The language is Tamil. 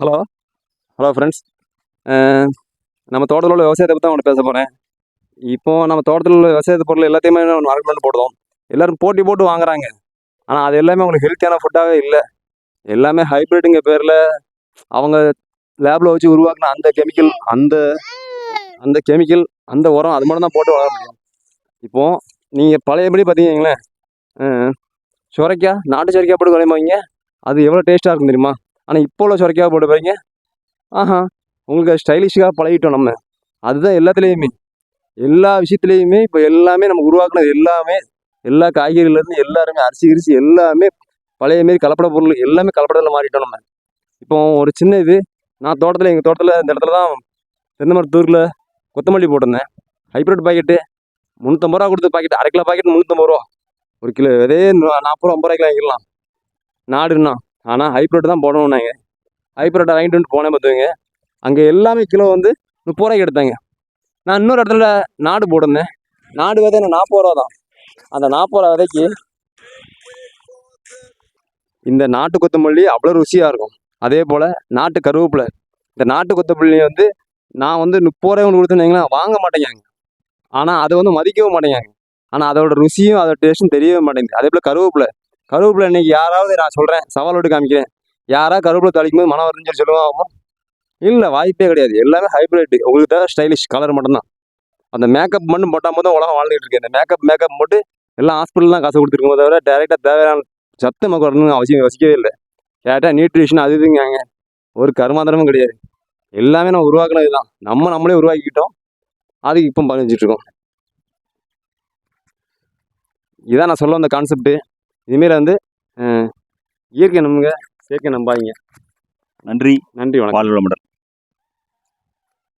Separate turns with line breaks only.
ஹலோ. ஹலோ ஃப்ரெண்ட்ஸ் நம்ம தோட்டத்தில் உள்ள விவசாயத்தை பற்றி தான் உங்கள்கிட்ட பேச போகிறேன் இப்போது நம்ம தோட்டத்தில் உள்ள விவசாயத்தை பொருள் எல்லாத்தையுமே மார்க்கெட் போடுவோம் எல்லாரும் போட்டி போட்டு வாங்குறாங்க. ஆனால் அது எல்லாமே உங்களுக்கு ஹெல்த்தியான ஃபுட்டாகவே இல்லை. எல்லாமே ஹைப்ரிட்டுங்க பேரில் அவங்க லேபில் வச்சு உருவாக்குன அந்த கெமிக்கல் அந்த அந்த கெமிக்கல் அந்த உரம் அது மட்டும் தான் போட்டு வளர முடியும். இப்போது நீங்கள் பழையபடி பார்த்தீங்கங்களேன் சுரைக்காய் நாட்டு சுரைக்காய் போட்டு விளையுமாங்க அது எவ்வளோ டேஸ்ட்டாக இருக்கும் தெரியுமா? ஆனால் இப்போ உள்ள சுரைக்காய் போட்டு பாருங்க. ஆஹா உங்களுக்கு ஸ்டைலிஷாக பழகிட்டோம் நம்ம. அதுதான் எல்லாத்துலேயுமே. எல்லா விஷயத்துலேயுமே இப்போ எல்லாமே நம்ம உருவாக்குனது எல்லாமே எல்லா காய்கறிலேருந்து எல்லாருமே அரிசி கிரிசி எல்லாமே பழைய மாரி கலப்பட பொருள் எல்லாமே கலப்படத்தில் மாறிட்டோம் நம்ம. இப்போ ஒரு சின்ன இது நான் தோட்டத்தில் எங்கள் தோட்டத்தில் இந்த இடத்துல தான் தென்னமரத்தூரில் கொத்தமல்லி போட்டிருந்தேன். ஹைப்ரிட் பாக்கெட்டு முந்நூற்றம்பது ரூபா கொடுத்து பாக்கெட் அரை கிலோ பாக்கெட் முந்நூற்றம்பது ரூபா. ஒரு கிலோ இதே நாற்பது ரூபா ஐம்பது ரூபாய்க்கு வாங்கிக்கலாம் நாடுன்னா ஆனால் ஹைப்ரிட் தான் போடணும்னாங்க. ஹைப்ரிட்டை வாங்கிட்டு வந்து போனேன் பார்த்துங்க அங்கே எல்லாமே கிலோ வந்து முப்பது ரூபாய்க்கு எடுத்தாங்க. நான் இன்னொரு இடத்துல நாடு போட்டிருந்தேன். நாடு விதை எனக்கு நாற்பது ரூபா தான். அந்த நாற்பது ரூபா விதைக்கு இந்த நாட்டு கொத்தமல்லி அவ்வளோ ருசியாக இருக்கும். அதே போல் நாட்டு கருவேப்பிலை. இந்த நாட்டு கொத்தமல்லி வந்து நான் வந்து முப்பது ரூபாய் ஒன்று கொடுத்துருந்தீங்கன்னா வாங்க மாட்டேங்காங்க ஆனால் அதை வந்து மதிக்கவும் மாட்டேங்காங்க ஆனால் அதோட ருசியும் அதோட டேஸ்ட்டும் தெரியவே மாட்டேங்குது. அதே போல் கருவேப்பிலை. கருவேப்பிலை இன்னைக்கு யாராவது நான் சொல்கிறேன் சவால் விட்டு காமிக்கிறேன். யாராவது கருவேப்பிலை தாளிக்கும் போது மனம் வருதுன்னு சொல்லி சொல்லுவாங்க இல்லை வாய்ப்பே கிடையாது. எல்லாமே ஹைப்ரிட்டு உங்களுக்கு தான் ஸ்டைலிஷ் கலர் மட்டும்தான். அந்த மேக்கப் மட்டும் போட்டால் போதும் உலகம் வாழ்ந்துகிட்டு இருக்கு. இந்த மேக்கப் மேக்கப் போட்டு எல்லாம் ஹாஸ்பிட்டல்தான் காசு கொடுத்துருக்கோம் தவிர டேரெக்டாக தேவையான சத்து மக்கள் வரணும்னு அவசியம் வசிக்கவே இல்லை. கேட்டால் நியூட்ரிஷன் அது இதுங்காங்க ஒரு கருமாந்திரமும் கிடையாது. எல்லாமே நம்ம உருவாக்குனது தான். நம்ம நம்மளே உருவாக்கிக்கிட்டோம். அதுக்கு இப்போ பதினஞ்சிட்டு இருக்கோம். இதான் நான் சொல்ல வந்த கான்செப்ட்டு இதுமாரி வந்து இயற்கை நம்புங்க செயற்கை நம்பாதீங்க.
நன்றி.
நன்றி வணக்கம்.
வாழ்வுடன்